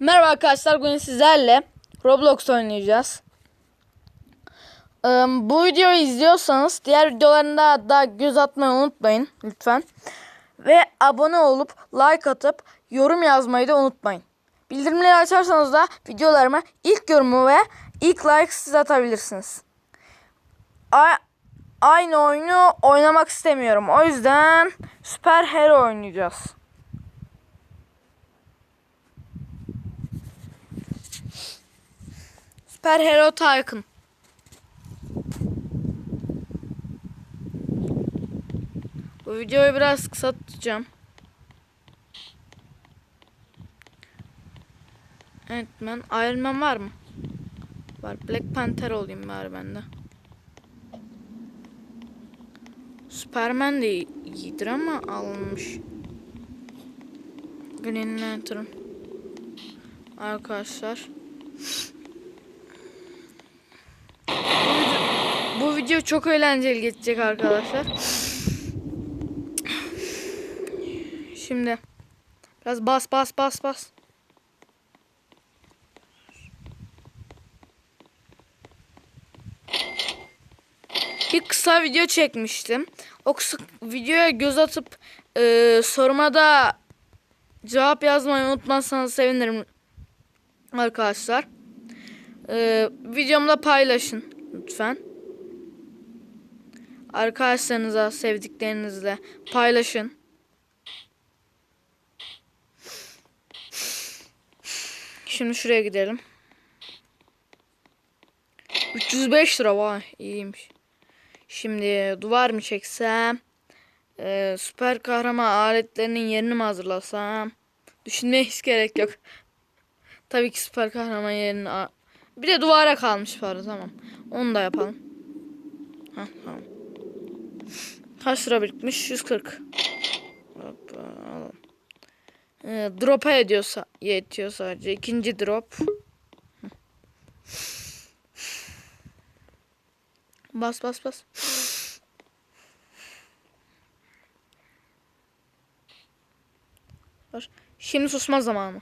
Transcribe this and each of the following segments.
Merhaba arkadaşlar bugün sizlerle Roblox oynayacağız. Ee, bu videoyu izliyorsanız diğer videolarında da göz atmayı unutmayın lütfen. Ve abone olup like atıp yorum yazmayı da unutmayın. Bildirimleri açarsanız da videolarıma ilk yorumu ve ilk like siz atabilirsiniz. A- aynı oyunu oynamak istemiyorum. O yüzden Süper Hero oynayacağız. Süper Hero Tycoon. Bu videoyu biraz kısa tutacağım. Evet ben Iron Man var mı? Var. Black Panther olayım bari bende. Superman de iyidir ama alınmış. Green Lantern. Arkadaşlar. Bu video çok eğlenceli geçecek arkadaşlar. Şimdi biraz bas bas bas bas. Bir kısa video çekmiştim. O kısa videoya göz atıp e, soruma da cevap yazmayı unutmazsanız sevinirim arkadaşlar. E, videomda paylaşın lütfen. Arkadaşlarınıza, sevdiklerinizle paylaşın. Şimdi şuraya gidelim. 305 lira vay iyiymiş. Şimdi duvar mı çeksem? Ee, süper kahraman aletlerinin yerini mi hazırlasam? Düşünmeye hiç gerek yok. Tabii ki süper kahraman yerini... Bir de duvara kalmış para tamam. Onu da yapalım. Heh, tamam. Kaç lira birikmiş? 140. Hoppa, alalım. Ee, drop'a ediyorsa yetiyor sadece. İkinci drop. Bas bas bas. Şimdi susma zamanı.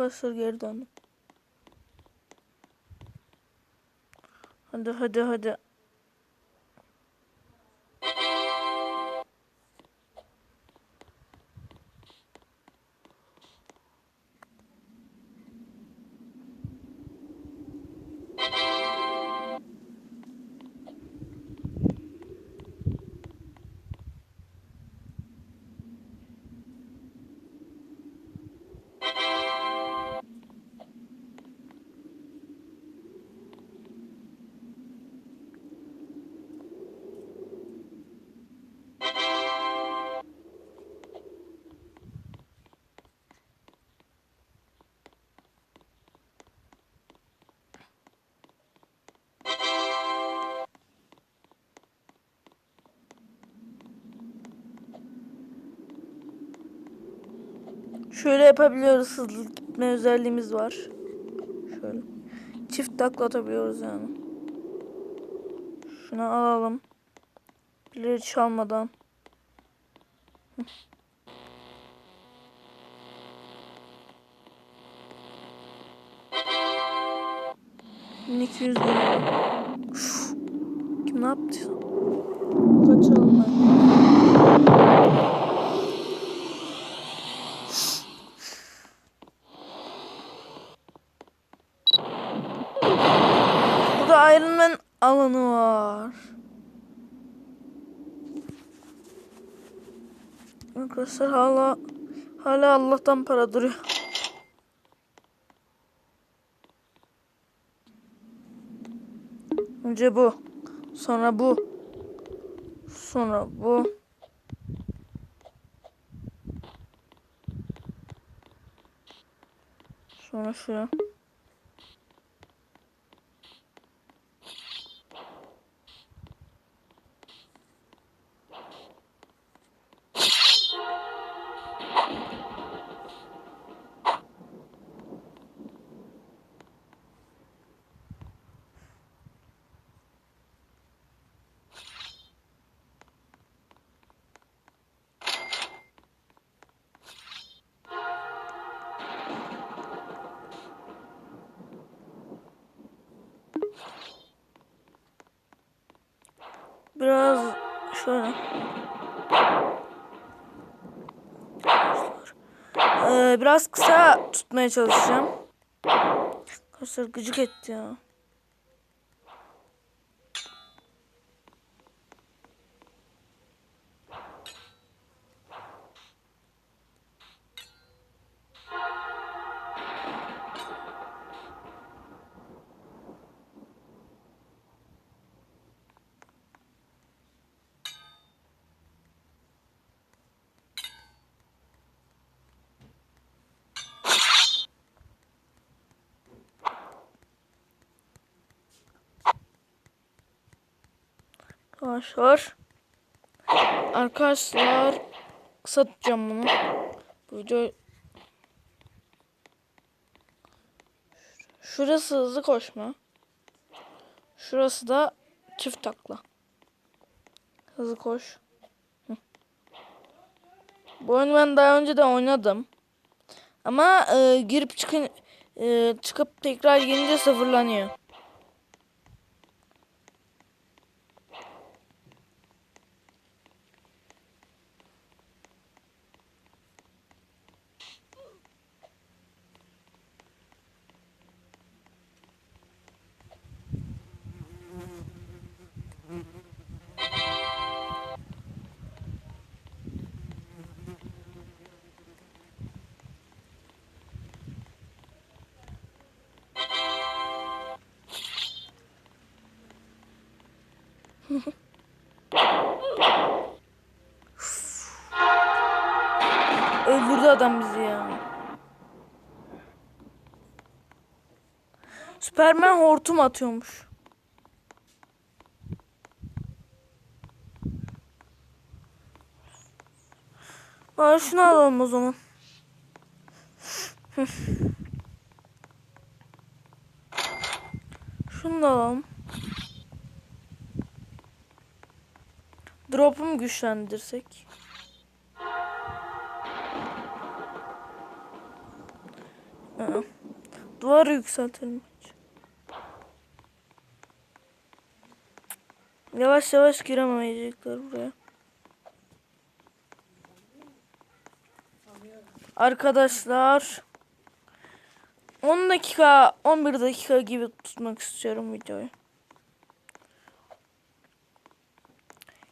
Arkadaşlar geri döndüm. Hadi hadi hadi. Şöyle yapabiliyoruz. Hızlı gitme özelliğimiz var. Şöyle. Çift takla atabiliyoruz yani. Şunu alalım. Birileri çalmadan. Lira. Üf. Kim ne yaptı? Kaçalım ben. Iron Man alanı var. Arkadaşlar hala hala Allah'tan para duruyor. Önce bu. Sonra bu. Sonra bu. Sonra şu. Şöyle. Ee, biraz kısa tutmaya çalışacağım. Arkadaşlar gıcık etti ya. Arkadaşlar. Arkadaşlar kısa tutacağım bunu. Bu video Şurası hızlı koşma. Şurası da çift takla. Hızlı koş. Bu oyunu ben daha önce de oynadım. Ama e, girip çıkın e, çıkıp tekrar gelince sıfırlanıyor. Öldürdü adam bizi ya. Süpermen hortum atıyormuş. Bari şunu alalım o zaman. Şunu da alalım. Drop'u mu güçlendirsek? Duvarı yükseltelim. Yavaş yavaş giremeyecekler buraya. Arkadaşlar 10 dakika 11 dakika gibi tutmak istiyorum videoyu.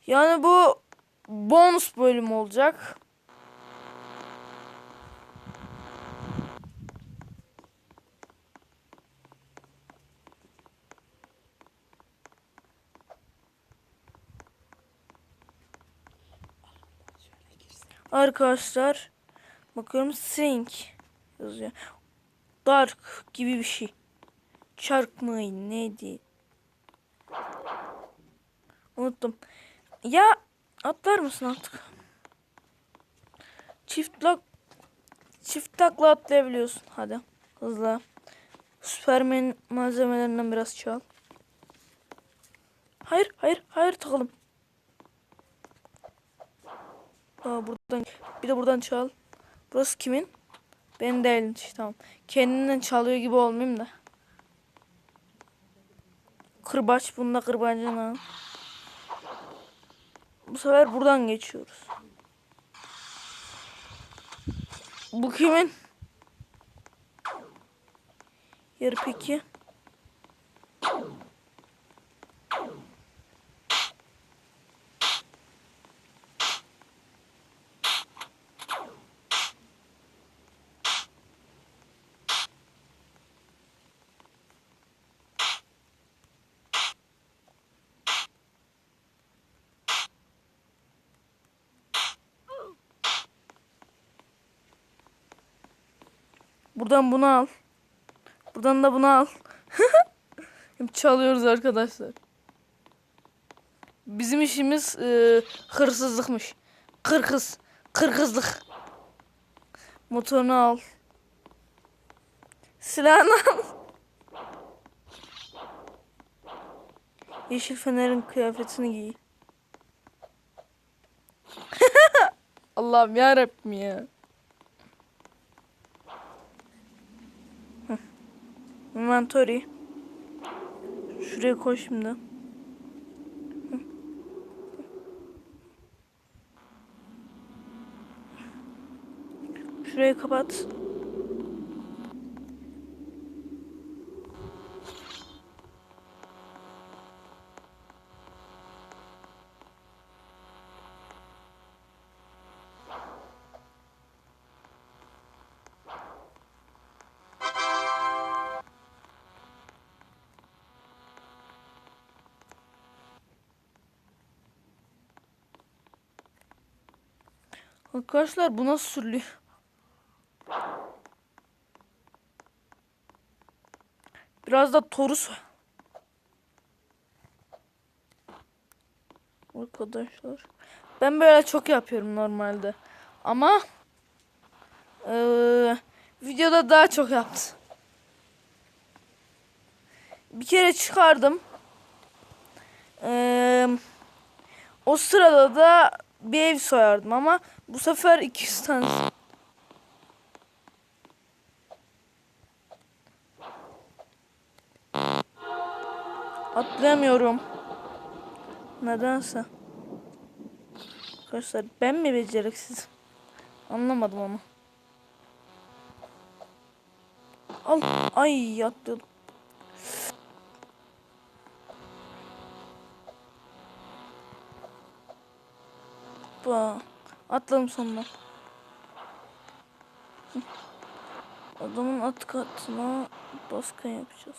Yani bu bonus bölüm olacak. Arkadaşlar bakıyorum sink yazıyor. Dark gibi bir şey. Çark mı neydi? Unuttum. Ya atlar mısın artık? Çift lak çift takla atlayabiliyorsun. Hadi hızlı. Süpermen malzemelerinden biraz çal. Hayır hayır hayır takalım. Aa, buradan bir de buradan çal. Burası kimin? Benim değil. Tamam. Kendinden çalıyor gibi olmayayım da. Kırbaç. Bunda kırbacını al. Bu sefer buradan geçiyoruz. Bu kimin? Yarı peki. Buradan bunu al. Buradan da bunu al. Çalıyoruz arkadaşlar. Bizim işimiz e, hırsızlıkmış. Kırkız. Kırkızlık. Motorunu al. Silahını al. Yeşil fenerin kıyafetini giy. Allah'ım ya ya. Inventory. Şuraya koy şimdi. Şurayı kapat. Arkadaşlar bu nasıl sürülüyor? Biraz da torus. Arkadaşlar. Ben böyle çok yapıyorum normalde. Ama eee, videoda daha çok yaptım. Bir kere çıkardım. Eee, o sırada da bir ev soyardım ama bu sefer 200 tane. Atlayamıyorum. Nedense. Arkadaşlar ben mi beceriksiz? Anlamadım ama. Al. Ay atladım. Hoppa. Atladım sonuna. Hı. Adamın at katına baskın yapacağız.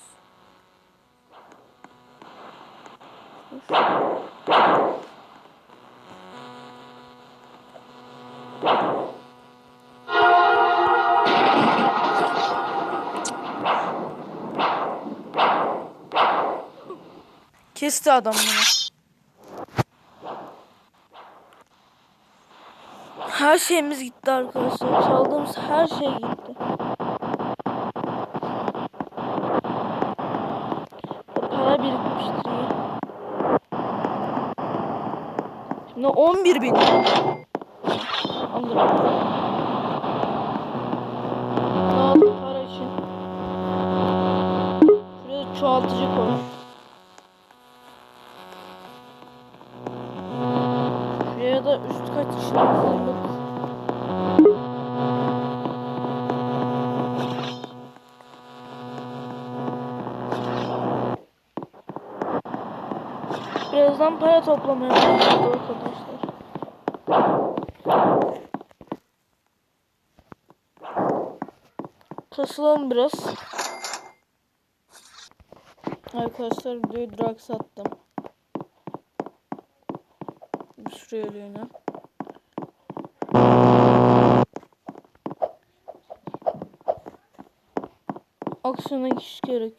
Kesti adam bunu. Her şeyimiz gitti arkadaşlar. Çaldığımız her şey gitti. O para birikmiştir. Şimdi 11 bin. Şuraya çoğaltıcı koy. Şuraya da üst kat için Birazdan para toplamaya başlayacağız arkadaşlar. Kasılalım biraz. Arkadaşlar videoyu drag sattım. Bir süreliğine. Aksiyona hiç gerek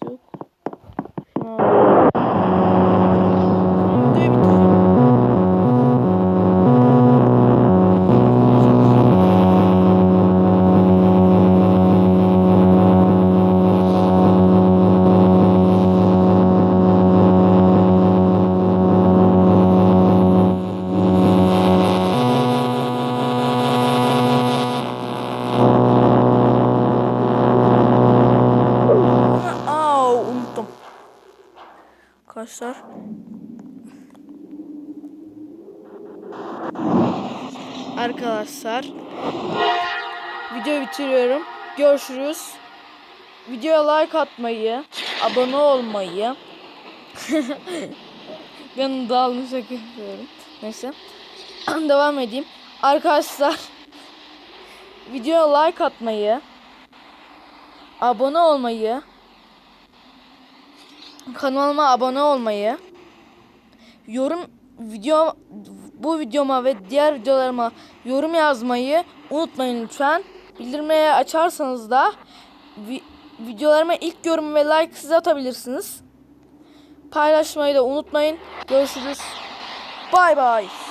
Arkadaşlar. Arkadaşlar videoyu bitiriyorum. Görüşürüz. Videoya like atmayı, abone olmayı. ben dağılmış şaka. Neyse. Devam edeyim. Arkadaşlar videoya like atmayı, abone olmayı, kanalıma abone olmayı, yorum video bu videoma ve diğer videolarıma yorum yazmayı unutmayın lütfen. Bildirmeye açarsanız da vi- videolarıma ilk yorum ve like siz atabilirsiniz. Paylaşmayı da unutmayın. Görüşürüz. Bay bay.